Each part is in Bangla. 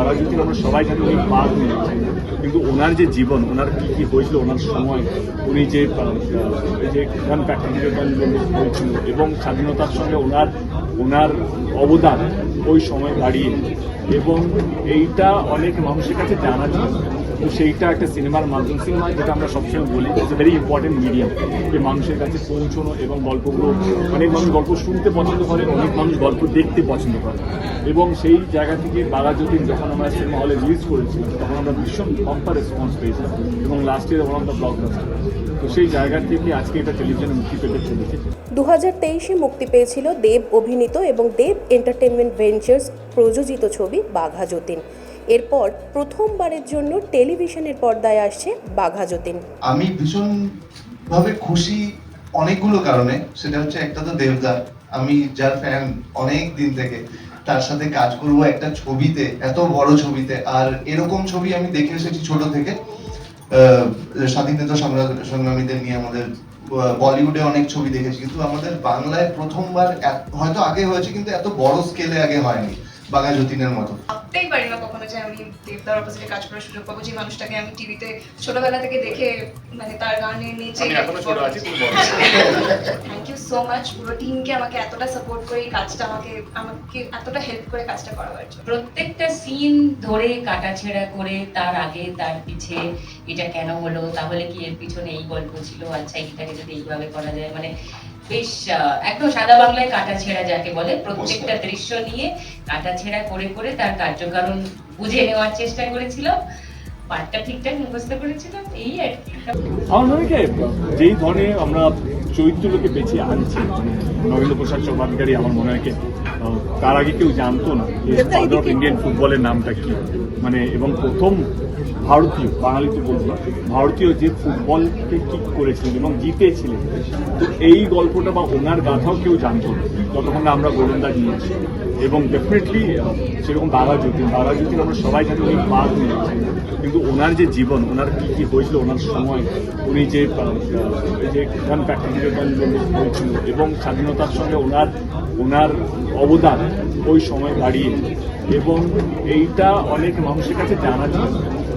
বাঘাযতীন আমরা সবাই জানি উনি নিয়ে গেছেন কিন্তু ওনার যে জীবন, ওনার কী কী হয়েছিল, ওনার সময়, উনি যে যে গান ফ্যাক্টরি হয়েছিল এবং স্বাধীনতার সঙ্গে ওনার ওনার অবদান ওই সময় দাঁড়িয়ে এবং এইটা অনেক মানুষের কাছে জানা ছিল। তো সেইটা একটা সিনেমার মাধ্যম। সিনেমা যেটা আমরা সবসময় বলি ইটস ভেরি ইম্পর্টেন্ট মিডিয়াম যে মানুষের কাছে পৌঁছানো এবং গল্পগুলো, অনেক মানুষ গল্প শুনতে পছন্দ করে, অনেক মানুষ গল্প দেখতে পছন্দ করে। এবং সেই জায়গা থেকে বাঘাযতীন যখন আমরা সিনেমা হলে রিলিজ করেছিলাম, তখন আমরা ভীষণ কম্পা রেসপন্স পেয়েছিলাম। এবং last year one of the তো সেই জায়গা থেকে আজকে এটা টেলিভিশনে মুক্তি পেতে চলেছে। দু হাজার তেইশে মুক্তি পেয়েছিল দেব অভিনীত এবং দেব এন্টারটেনমেন্ট ভেঞ্চার্স প্রযোজিত ছবি বাঘা যতীন এরপর প্রথমবারের জন্য টেলিভিশনের পর্দায় আসছে বাঘা যতীন। আমি ভীষণ ভাবে খুশি অনেকগুলো কারণে। সেটা হচ্ছে একটা তো দেবদার আমি যার ফ্যান অনেক দিন থেকে, তার সাথে কাজ করব একটা ছবিতে, এত বড় ছবিতে। আর এরকম ছবি আমি দেখে এসেছি ছোট থেকে। স্বাধীনতা সংগ্রাম- সংগ্রামীদের নিয়ে আমাদের বলিউডে অনেক ছবি দেখেছি। কিন্তু আমাদের বাংলায় প্রথমবার হয়তো আগে হয়েছে, কিন্তু এত বড় স্কেলে আগে হয়নি বাঘা যতীনের মতো। ভাবতেই পারি না কখনো যে আমি দেবদার অপোজিটে কাজ করার সুযোগ পাবো। যে মানুষটাকে আমি টিভিতে ছোটবেলা থেকে দেখে মানে তার গানে নেচে আমি এখনও ছোট আছি তুমি বড় থ্যাংক ইউ সো মাচ পুরো টিমকে আমাকে এতটা সাপোর্ট করে এই কাজটা আমাকে আমাকে এতটা হেল্প করে কাজটা করাবার জন্য। প্রত্যেকটা সিন ধরে কাটাছেড়া করে তার আগে তার পিছে এটা কেন হলো? তাহলে কি এর পিছনে এই গল্প ছিল? আচ্ছা এইটাকে যদি এইভাবে করা যায় মানে বেশ একদম সাদা বাংলায় কাটাছেড়া যাকে বলে প্রত্যেকটা দৃশ্য নিয়ে কাটাছেড়া করে করে তার কার্যকারণ বুঝে নেওয়ার চেষ্টা করেছিলাম। পাঠটা ঠিকঠাক মুখস্থ করেছিলাম এই আর কি। আমার মনে হয় যেই ধরনের আমরা চরিত্রগুলোকে বেছে আনছি নরেন্দ্র প্রসাদ চৌপাধিকারী আমার মনে হয় তার আগে কেউ জানতো না ফাদার ইন্ডিয়ান ফুটবলের নামটা কি। মানে এবং প্রথম ভারতীয় বাঙালি তো বলব ভারতীয় যে ফুটবলকে কিক করেছিলেন এবং জিতেছিলেন, তো এই গল্পটা বা ওনার গাথাও কেউ জানতো না। যতক্ষণ আমরা গোলন্দাজ নিয়েছি এবং ডেফিনেটলি সেরকম বাঘা যতীন বাঘা যতীন আমরা সবাই জানি উনি বাঘ নিয়ে কিন্তু ওনার যে জীবন, ওনার কী কি হয়েছিল, ওনার সময়, উনি যে যে গান হয়েছিল এবং স্বাধীনতার সঙ্গে ওনার ওনার অবদান ওই সময় দাঁড়িয়ে এবং এইটা অনেক মানুষের কাছে জানা না।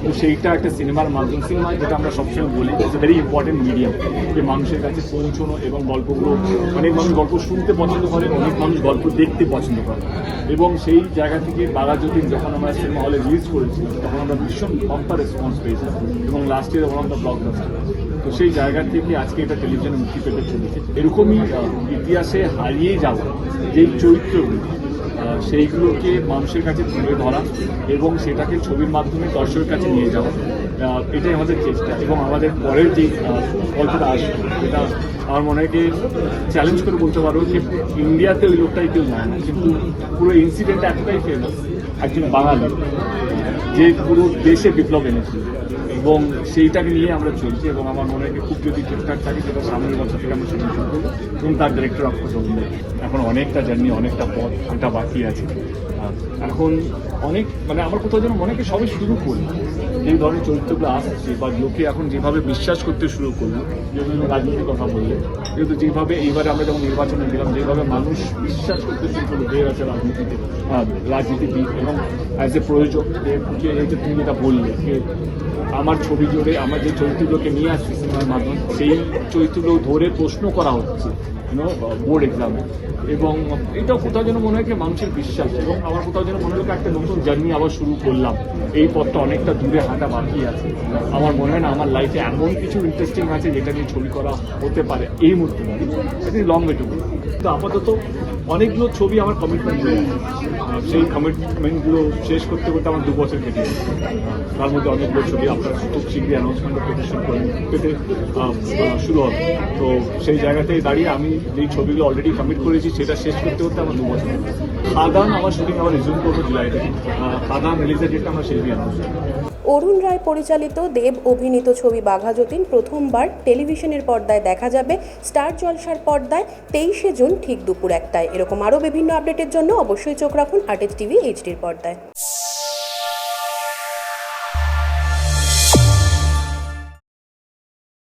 তো সেইটা একটা সিনেমার মাধ্যম। সিনেমা যেটা আমরা সবসময় বলি ইটস ভেরি ইম্পর্টেন্ট মিডিয়াম যে মানুষের কাছে পৌঁছানো এবং গল্পগুলো, অনেক মানুষ গল্প শুনতে পছন্দ করে, অনেক মানুষ গল্প দেখতে পছন্দ করে। এবং সেই জায়গা থেকে বাঘাযতীন যখন আমরা সিনেমা হলে রিলিজ করেছিলাম, তখন আমরা ভীষণ কম্পা রেসপন্স পেয়েছিলাম এবং last year one of the তো সেই জায়গা থেকে আজকে এটা টেলিভিশনে মুক্তি পেতে চলেছে। এরকমই ইতিহাসে হারিয়ে যাওয়া যেই চরিত্রগুলো সেইগুলোকে মানুষের কাছে তুলে ধরা এবং সেটাকে ছবির মাধ্যমে দর্শকের কাছে নিয়ে যাওয়া। এটাই আমাদের চেষ্টা এবং আমাদের পরের যে গল্পটা আসবে, সেটা আমার মনে হয় চ্যালেঞ্জ করে বলতে পারব যে ইন্ডিয়াতে ওই লোকটাই কেউ জানে না, কিন্তু পুরো ইনসিডেন্ট এতটাই ফেমাস একজন বাঙালি, যে পুরো দেশে বিপ্লব এনেছিল। এবং সেইটাকে নিয়ে আমরা চলছি এবং আমার মনে হয় খুব যদি ঠিকঠাক থাকে সেটা সামনের বছর থেকে আমরা শুরু করব এবং তার ডিরেক্টর অফ কোর্স এখন অনেকটা জার্নি অনেকটা পথ, সেটা বাকি আছে। এখন অনেক মানে আমার কোথাও যেন মনে হয় কি সবে শুরু করল। এই ধরনের চরিত্রগুলো আসছে বা লোকে এখন যেভাবে বিশ্বাস করতে শুরু করল যেগুলো রাজনীতির কথা বললে কিন্তু যেভাবে এইবারে আমরা যখন নির্বাচনে গেলাম যেভাবে মানুষ বিশ্বাস করতে শুরু করল দেব আছে রাজনীতিতে রাজনীতিবিদ এবং অ্যাজ এ প্রয়োজক এই যে তুমি যেটা বললে, যে আমার ছবি জুড়ে আমার যে চরিত্রগুলোকে নিয়ে আসছি সিনেমার মাধ্যমে, সেই চরিত্রগুলো ধরে প্রশ্ন করা হচ্ছে বোর্ড এক্সামে এবং এটা কোথাও যেন মনে হয় মানুষের বিশ্বাস, এবং আমার কোথাও যেন মনে হয় একটা নতুন জার্নি আবার শুরু করলাম। এই পথটা অনেকটা দূরে হাঁটা বাকি আছে। আমার মনে হয় না আমার লাইফে এমন কিছু ইন্টারেস্টিং আছে যেটা নিয়ে ছবি করা হতে পারে এই মুহূর্তে এটি লং টু তো আপাতত অনেকগুলো ছবি আমার কমিটমেন্ট হয়ে সেই কমিটমেন্টগুলো শেষ করতে করতে আমার দু বছর কেটে তার মধ্যে অনেকগুলো ছবি আপনার খুব শীঘ্রই অ্যানাউন্সমেন্ট শুরু করেন পেতে শুরু হবে। তো সেই জায়গাতেই দাঁড়িয়ে আমি যেই ছবিগুলো অলরেডি কমিট করেছি সেটা শেষ করতে করতে আমার দু বছর খাদান আমার শুটিং আবার রিজিউম করব জুলাইতে আহ, খাদান রিলিজের ডেটটা আমরা সেই অ্যানাউন্স অরুণ রায় পরিচালিত দেব অভিনীত ছবি বাঘা যতীন প্রথমবার টেলিভিশনের পর্দায় দেখা যাবে স্টার জলসার পর্দায় তেইশে জুন ঠিক দুপুর একটায়। এরকম আরও বিভিন্ন আপডেটের জন্য অবশ্যই চোখ রাখুন আর্টেজ টিভি এইচডির পর্দায়।